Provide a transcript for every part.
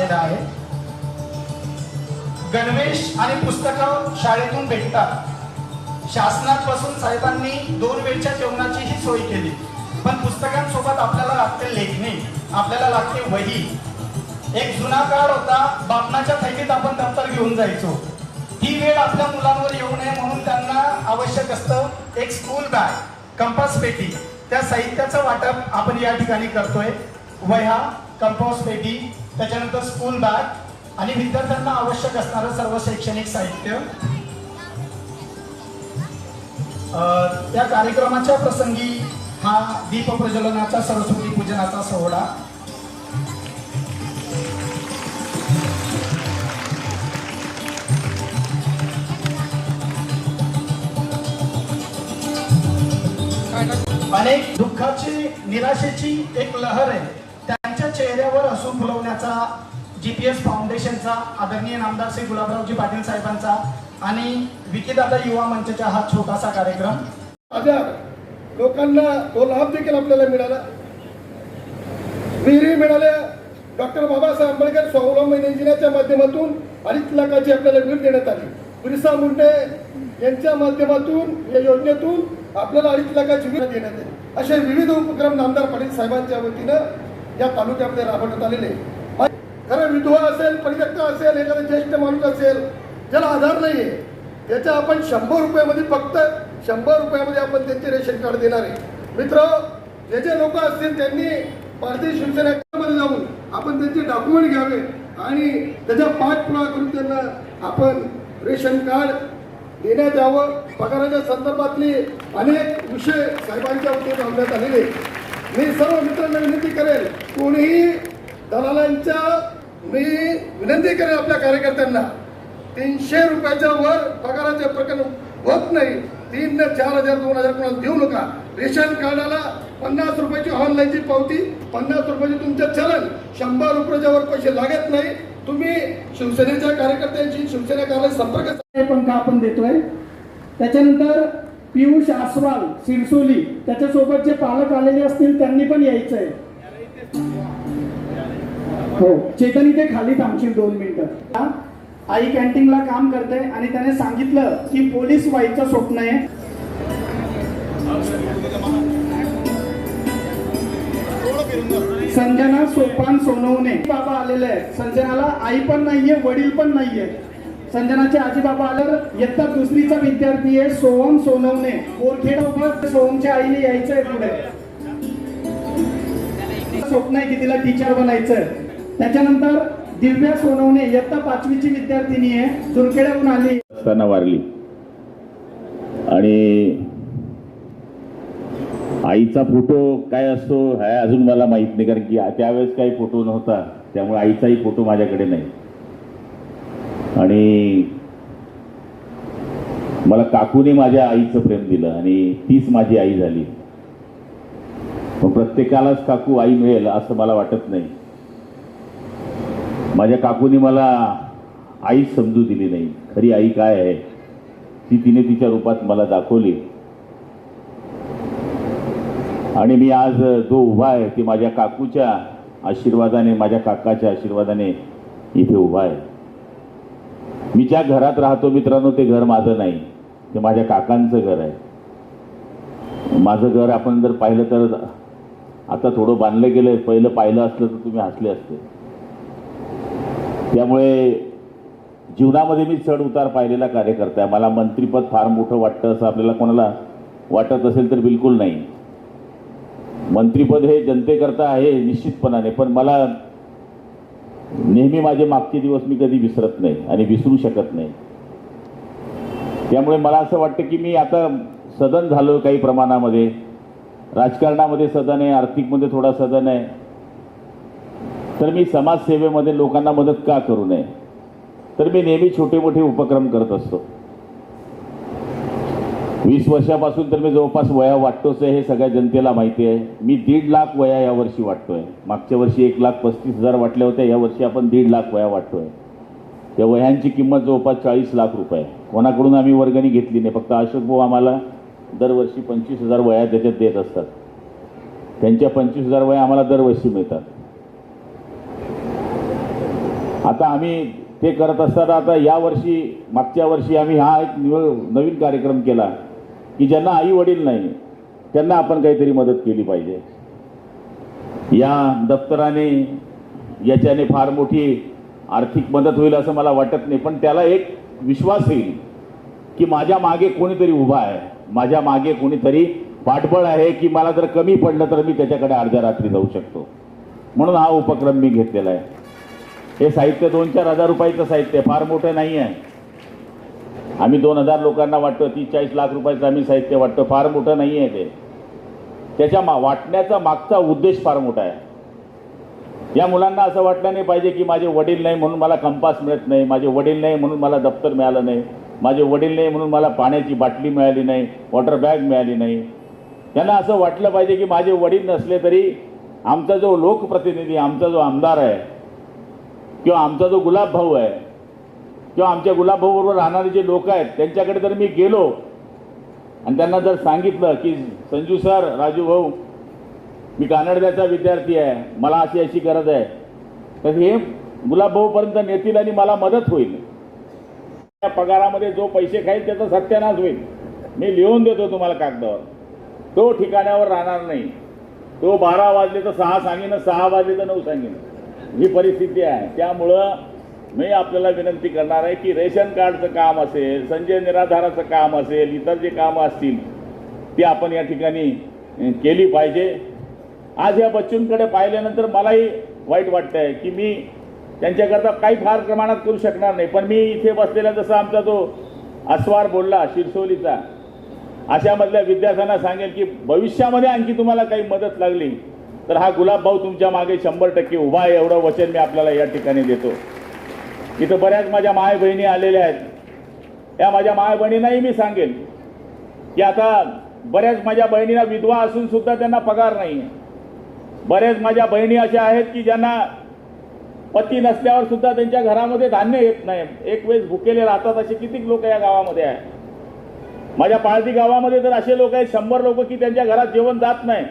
आलेला आहे. गणवेश आणि पुस्तकं शाळेतून भेटतात. शासनापासून साहेबांनी दोन वेळच्या जेवणाचीही सोय केली. पण पुस्तकांसोबत आपल्याला लागते लेखणी आपल्याला लागते वही. एक जुना काळ होता बापणाच्या थैलीत आपण दप्तर घेऊन जायचो. ही वेळ आपल्या मुलांवर येऊ नये म्हणून त्यांना आवश्यक असतं एक स्कूल बॅग कंपास पेटी. त्या साहित्याचं वाटप आपण या ठिकाणी करतोय. वह्या कंपास पेटी त्याच्यानंतर स्कूल बॅग आणि विद्यार्थ्यांना आवश्यक असणारं सर्व शैक्षणिक साहित्य. त्या कार्यक्रमाच्या प्रसंगी हा दीप प्रज्वलनाचा सरस्वती पूजनाचा सोहळा. अनेक दुःखाची निराशेची एक लहर आहे. चेहऱ्यावर हसून फुलवण्याचा जीपीएस फाउंडेशनचा आदरणीय नामदार श्री गुलाबरावजी पाटील साहेबांचा आणि विकीदादा युवा मंचचा हा छोटासा कार्यक्रम. आजार लोकांना तो लाभ देखील आपल्याला मिळाला. विहिरी मिळाल्या. डॉक्टर बाबासाहेब आंबेडकर स्वावलंबन योजनेच्या माध्यमातून अडीच लाखाची आपल्याला वीर देण्यात आली. बिरसा मुंडे यांच्या माध्यमातून या योजनेतून आपल्याला अडीच लाखाची वीर देण्यात आली. असे विविध उपक्रम नामदार पाटील साहेबांच्या वतीनं या तालुक्यामध्ये राबवण्यात आलेले खरं विधवा असेल परित्यक्ता असेल एखादा ज्येष्ठ माणूस असेल ज्याला आधार नाहीये त्याच्या आपण शंभर रुपयामध्ये फक्त शंभर रुपयामध्ये आपण त्यांचे रेशन कार्ड देणार आहे. मित्र जे जे लोक असतील त्यांनी भारतीय शिवसेनेमध्ये जाऊन आपण त्यांचे डॉक्युमेंट घ्यावे आणि त्याचा पाठपुरावा करून त्यांना आपण रेशन कार्ड देण्यात यावं. पगाराच्या संदर्भातले अनेक विषय साहेबांच्या वतीने आणण्यात आलेले मी सर्व मित्रांना विनंती करेल कोणीही दलालांच्या मी विनंती करेल आपल्या कार्यकर्त्यांना तीनशे रुपयाच्या वर पगाराचे प्रकरण होत नाही. तीन ते चार हजार दोन हजार कोणाला देऊ नका. रेशन कार्डाला पन्नास रुपयाची ऑनलाईनची पावती पन्नास रुपयाची तुमचं चलन. शंभर रुपयाच्या वर पैसे लागत नाही. तुम्ही शिवसेनेच्या कार्यकर्त्यांशी शिवसेना कार्यालय संपर्क पण का आपण देतोय? त्याच्यानंतर पियुष आसवाल सिरसोली त्याच्यासोबत जे पालक आलेले असतील त्यांनी पण यायचं आहे हो चेतन इथे खाली थांबशील दोन मिनिटं. आई कॅन्टीनला काम करते आणि त्याने सांगितलं की पोलीस व्हायचं स्वप्न आहे. संजना सोपान सोनवणे. बाबा आलेले आहेत. संजनाला आई पण नाहीये वडील पण नाहीये. संजनाचे आजी बाबा आल्यावर इयत्ता दुसरीचा विद्यार्थी आहे सोहम सोनवणे. बोरखेडा उभं सोहमच्या आईने यायचंय पुढे. स्वप्न आहे की तिला टीचर बनायचंय. त्याच्यानंतर दिव्या सोनवणे इयत्ता पाचवीची विद्यार्थिनी आहे दुर्खेड्याहून आली. असताना वारली. आणि आईचा फोटो काय असतो हे अजून मला माहीत नाही कारण की त्यावेळेस काही फोटो नव्हता. त्यामुळे आईचाही फोटो माझ्याकडे नाही. आणि मला काकूने माझ्या आईचं प्रेम दिलं आणि तीच माझी आई झाली. मग प्रत्येकालाच काकू आई मिळेल असं मला वाटत नाही. माझ्या काकूने मला आईच समजू दिली नाही. खरी आई काय आहे? ती तिने तिच्या रूपात मला दाखवली. आणि मी आज जो उभा आहे ती माझ्या काकूच्या आशीर्वादाने माझ्या काकाच्या आशीर्वादाने इथे उभा आहे. मी ज्या घरात राहतो मित्रांनो ते घर माझं नाही. ते माझ्या काकांचं घर आहे. माझं घर आपण जर पाहिलं तर आता थोडं बांधलं गेलं पहिलं पाहिलं असलं तर तुम्ही हसले असते. त्यामुळे जीवनामध्ये मी चढ उतार पाहिलेला कार्यकर्ता आहे. मला मंत्रीपद फार मोठं वाटतं असं आपल्याला कोणाला वाटत असेल तर बिलकुल नाही. मंत्रीपद हे जनतेकरता आहे निश्चितपणाने. पण मला नेहमी माझे मागचे दिवस मी कधी विसरत नाही आणि विसरू शकत नाही. त्यामुळे मला असं वाटतं की मी आता सदन झालो काही प्रमाणामध्ये. राजकारणामध्ये सदन आहे आर्थिकमध्ये थोडा सदन आहे. तर मी समाजसेवेमध्ये लोकांना मदत का करू नये? तर मी नेहमी छोटे मोठे उपक्रम करत असतो. वीस वर्षापासून तर मी जवळपास वया वाटतोच आहे हे सगळ्या जनतेला माहिती आहे. मी दीड लाख वया यावर्षी वाटतोय. मागच्या वर्षी एक लाख पस्तीस हजार वाटल्या होत्या यावर्षी आपण दीड लाख वया वाटतोय. त्या वह्यांची किंमत जवळपास चाळीस लाख रुपये. कोणाकडून आम्ही वर्गणी घेतली नाही फक्त अशोक भाऊ आम्हाला दरवर्षी पंचवीस हजार वया त्याच्यात देत असतात. त्यांच्या पंचवीस हजार वया आम्हाला दरवर्षी मिळतात. आता आम्ही ते करत असताना आता यावर्षी मागच्या वर्षी आम्ही हा एक नवीन कार्यक्रम केला. की ज्यांना आई वडील नाही त्यांना आपण काहीतरी मदत केली पाहिजे. या दप्तराने याच्याने फार मोठी आर्थिक मदत होईल असं मला वाटत नाही पण त्याला एक विश्वास येईल की माझ्या मागे कोणीतरी उभा आहे. माझ्या मागे कोणीतरी पाठबळ आहे की मला जर कमी पडलं तर मी त्याच्याकडे अर्ध्या रात्री जाऊ शकतो. म्हणून हा उपक्रम मी घेतलेला आहे. हे साहित्य दोन चार हजार रुपयाचं साहित्य फार मोठं नाही आहे. आम्ही दोन हजार लोकांना वाटतो तीस चाळीस लाख रुपयाचं आम्ही साहित्य वाटतो फार मोठं नाही आहे ते. त्याच्या मा वाटण्याचा मागचा उद्देश फार मोठा आहे. या मुलांना असं वाटलं नाही पाहिजे की माझे वडील नाही म्हणून मला कंपास मिळत नाही माझे वडील नाही म्हणून मला दप्तर मिळालं नाही माझे वडील नाही म्हणून मला पाण्याची बाटली मिळाली नाही वॉटर बॅग मिळाली नाही. त्यांना असं वाटलं पाहिजे की माझे वडील नसले तरी आमचा जो लोकप्रतिनिधी आमचा जो आमदार आहे किंवा आमचा जो गुलाब भाऊ आहे किंवा आमच्या गुलाबाबरोबर राहणारे जे लोक आहेत त्यांच्याकडे जर मी गेलो आणि त्यांना जर सांगितलं की संजू सर राजू भाऊ मी कानडद्याचा विद्यार्थी आहे मला अशी अशी गरज आहे तर हे गुलाबभाऊपर्यंत नेतील आणि मला मदत होईल. त्या पगारामध्ये जो पैसे खाईल त्याचा सत्यानाश होईल. मी लिहून देतो तुम्हाला कागदावर. तो ठिकाणावर राहणार नाही. तो बारा वाजले तर सहा सांगेन सहा वाजले तर नऊ सांगेन. ही परिस्थिती आहे. त्यामुळं मी आपल्याला विनंती करणार आहे की रेशन कार्डचं काम असेल संजय निराधाराचं काम असेल इतर जे कामं असतील ती आपण या ठिकाणी केली पाहिजे. आज या बच्चूंकडे पाहिल्यानंतर मलाही वाईट वाटतंय की मी त्यांच्याकरता काही फार प्रमाणात करू शकणार नाही. पण मी इथे बसलेला जसा आमचा तो अस्वार बोलला शिरसोलीचा अशामधल्या विद्यार्थ्यांना सांगेल की भविष्यामध्ये आणखी तुम्हाला काही मदत लागली तर हा गुलाबभाऊ तुमच्या मागे शंभर टक्के उभा आहे एवढं वचन मी आपल्याला या ठिकाणी देतो. इथं बऱ्याच माझ्या माय बहिणी आलेल्या आहेत. या माझ्या माय बहिणींनाही मी सांगेन की आता बऱ्याच माझ्या बहिणीला विधवा असून सुद्धा त्यांना पगार नाही बऱ्याच माझ्या बहिणी अशा आहेत की ज्यांना पती नसल्यावर सुद्धा त्यांच्या घरामध्ये धान्य येत नाही. एक वेळेस भुकेले राहतात असे किती लोक या गावामध्ये आहे माझ्या पाळती गावामध्ये तर असे लोक आहेत शंभर लोक की त्यांच्या घरात जेवण जात नाही.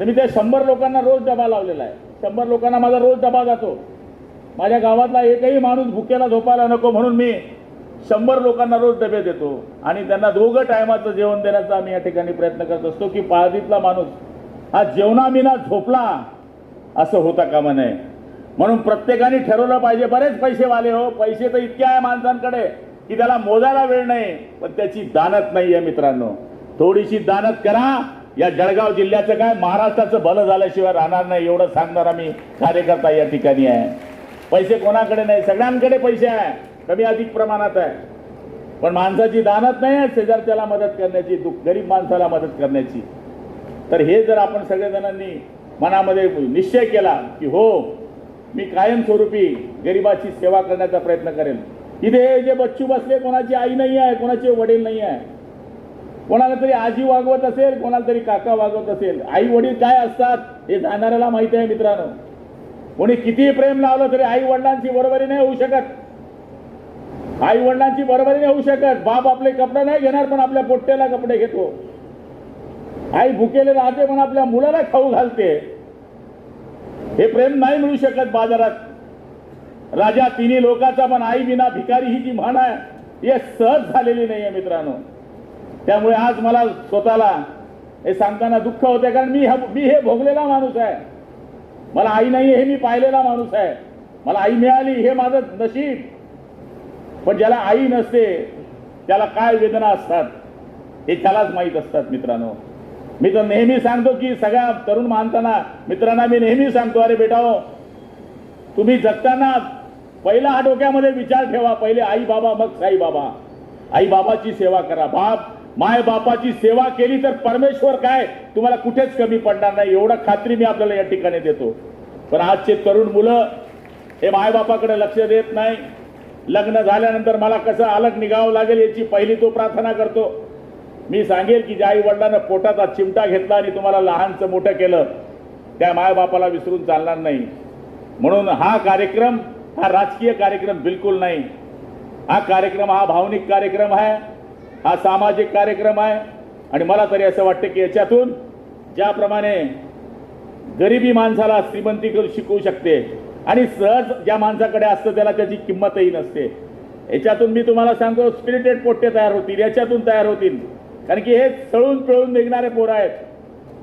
तर मी त्या शंभर लोकांना रोज डबा लावलेला आहे. शंभर लोकांना माझा रोज डबा जातो. माझ्या गावातला एकही माणूस भुकेला झोपायला नको म्हणून मी शंभर लोकांना रोज डबे देतो. आणि त्यांना दोघं टायमाचं जेवण देण्याचा आम्ही या ठिकाणी प्रयत्न करत असतो की पाळदीतला माणूस हा जेवणाविना झोपला असं होता कामा नये. म्हणून प्रत्येकाने ठरवलं पाहिजे बरेच पैसे वाले हो पैसे तर इतके आहे माणसांकडे की त्याला मोजायला वेळ नाही पण त्याची दानत नाही आहे मित्रांनो. थोडीशी दानत करा. या जळगाव जिल्ह्याचं काय महाराष्ट्राचं भलं झाल्याशिवाय राहणार नाही एवढं सांगणार आम्ही कार्यकर्ता या ठिकाणी आहे. पैसे कोणाकडे नाही सगळ्यांकडे पैसे आहे. कमी अधिक प्रमाणात आहे. पण माणसाची दानत नाही आहे शेजारच्याला मदत करण्याची दुःख गरीब माणसाला मदत करण्याची. तर हे जर आपण सगळेजणांनी मनामध्ये निश्चय केला की हो मी कायमस्वरूपी गरिबाची सेवा करण्याचा प्रयत्न करेन. इथे हे जे बच्चू बसले कोणाची आई नाही आहे कोणाचे वडील नाही आहे. कोणाला तरी आजी वागवत असेल कोणाला तरी काका वागवत असेल. आई वडील काय असतात हे जाणाऱ्याला माहिती आहे मित्रांनो. कोणी कितीही प्रेम लावलं तरी आई वडिलांची बरोबरी नाही होऊ शकत. आई वडिलांची बरोबरी नाही होऊ शकत. बाप आपले कपडे नाही घेणार पण आपल्या पोट्ट्याला कपडे घेतो. आई भुकेले राहते पण आपल्या मुलाला खाऊ घालते. हे प्रेम नाही मिळू शकत बाजारात. राजा तिन्ही लोकांचा पण आई विना भिकारी ही जी म्हण आहे हे सहज झालेली नाही आहे मित्रांनो. त्यामुळे आज मला स्वतःला हे सांगताना दुःख होते कारण मी मी हे भोगलेला माणूस आहे. मला आई नाही हे मी पाहिलेला माणूस आहे. मला आई मिळाली हे माझं नशीब. पण ज्याला आई नसते त्याला काय वेदना असतात? हे त्यालाच माहीत असतात मित्रांनो. मी तर नेहमी सांगतो की सगळ्या तरुण माणसांना मित्रांना मी नेहमी सांगतो अरे बेटा हो तुम्ही जगताना पहिला हा डोक्यामध्ये विचार ठेवा. पहिले आई बाबा मग साई बाबा आई बाबाची सेवा करा. बाप माय बापाची सेवा केली तर परमेश्वर काय? तुम्हाला कुठेच कमी पडणार नाही. एवढं खात्री मी आपल्याला या ठिकाणी देतो. पण आजचे तरुण मुलं हे मायबापाकडे लक्ष देत नाही. लग्न झाल्यानंतर मला कसं अलग निघावं लागेल याची पहिली तो प्रार्थना करतो. मी सांगेल की ज्या आई वडिलांना पोटाचा चिमटा घेतला आणि तुम्हाला लहानचं मोठं केलं त्या मायबापाला विसरून चालणार नाही. म्हणून हा कार्यक्रम हा राजकीय कार्यक्रम बिलकुल नाही. हा कार्यक्रम हा भावनिक कार्यक्रम आहे. हा सामाजिक कार्यक्रम आहे. आणि मला तरी असं वाटतं की याच्यातून ज्याप्रमाणे गरिबी माणसाला श्रीमंती करू शिकवू शकते आणि सहज ज्या माणसाकडे असतं त्याला त्याची किंमतही नसते. याच्यातून मी तुम्हाला सांगतो स्पिरिटेड पोट्टे तयार होतील याच्यातून तयार होतील. कारण की हे चळून पिळून निघणारे पोरं आहेत.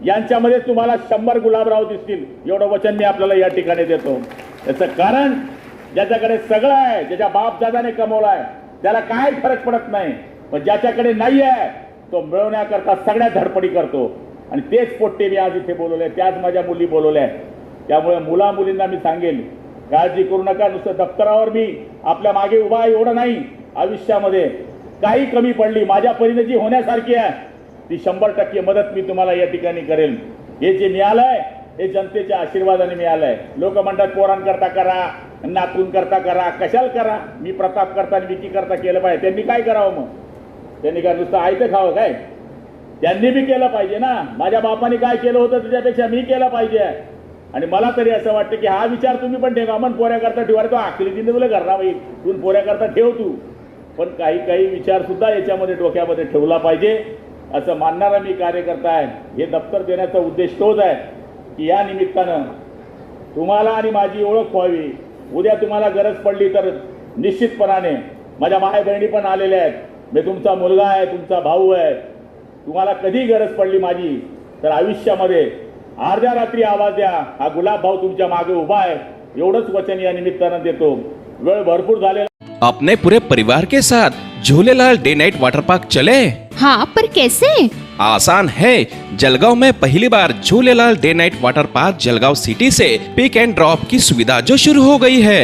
यांच्यामध्ये तुम्हाला शंभर गुलाबराव दिसतील. एवढं वचन मी आपल्याला या ठिकाणी देतो. याचं कारण ज्याच्याकडे सगळं आहे ज्याच्या बापदादाने कमवलं आहे त्याला काय फरक पडत नाही. पण ज्याच्याकडे नाही आहे तो मिळवण्याकरता सगळ्या धडपडी करतो. आणि तेच पोट्टे मी आज इथे बोलवले त्याच माझ्या मुली बोलवल्या त्यामुळे मुला मुलींना मी सांगेन काळजी करू नका नुसतं दप्तरावर मी आपल्या मागे उभा आहे एवढं नाही. आयुष्यामध्ये काही कमी पडली माझ्या परीने जी होण्यासारखी आहे ती शंभर टक्के मदत मी तुम्हाला या ठिकाणी करेल. हे जे मिळालंय हे जनतेच्या आशीर्वादाने मिळालंय. लोक म्हणतात पोरांकरता करा नातून करता करा कशाला करा? मी प्रताप करता आणि विकी करता केलं पाहिजे. त्यांनी काय करावं मग? त्यांनी काय नुसतं आयतं खावं काय? त्यांनी बी केलं पाहिजे ना. माझ्या बापाने काय केलं होतं त्याच्यापेक्षा मी केलं पाहिजे. आणि मला तरी असं वाटतं की हा विचार तुम्ही पण ठेवा. मन पोऱ्याकरता ठेवा. तो आखली दिली तुला घरना बाई. तू पोऱ्याकरता ठेव तू. पण काही काही विचार सुद्धा याच्यामध्ये डोक्यामध्ये ठेवला पाहिजे. असं मानणारा मी कार्यकर्ता आहे. हे दप्तर देण्याचा उद्देश तोच आहे की या निमित्तानं तुम्हाला आणि माझी ओळख व्हावी. उद्या तुम्हाला गरज पडली तर निश्चितपणाने माझ्या माय बहिणी पण आलेल्या आहेत. मी तुमचा मुलगा आहे तुमचा भाऊ आहे. तुम्हाला कधी गरज पडली माझी? तर आयुष्यामध्ये अर्ध्या रात्री आवाज द्या. हा गुलाब भाऊ तुमच्या मागे उभा आहे. एवढंच वचन या निमित्तानं देतो. वेळ भरपूर झालेला अपने पूरे परिवार के साथ Jhulelal day night water park चले? हाँ पर कैसे? आसान है। जलगांव में पहली बार Jhulelal day night water park Jalgaon city say pick and drop की सुविधा जो शुरू हो गई है।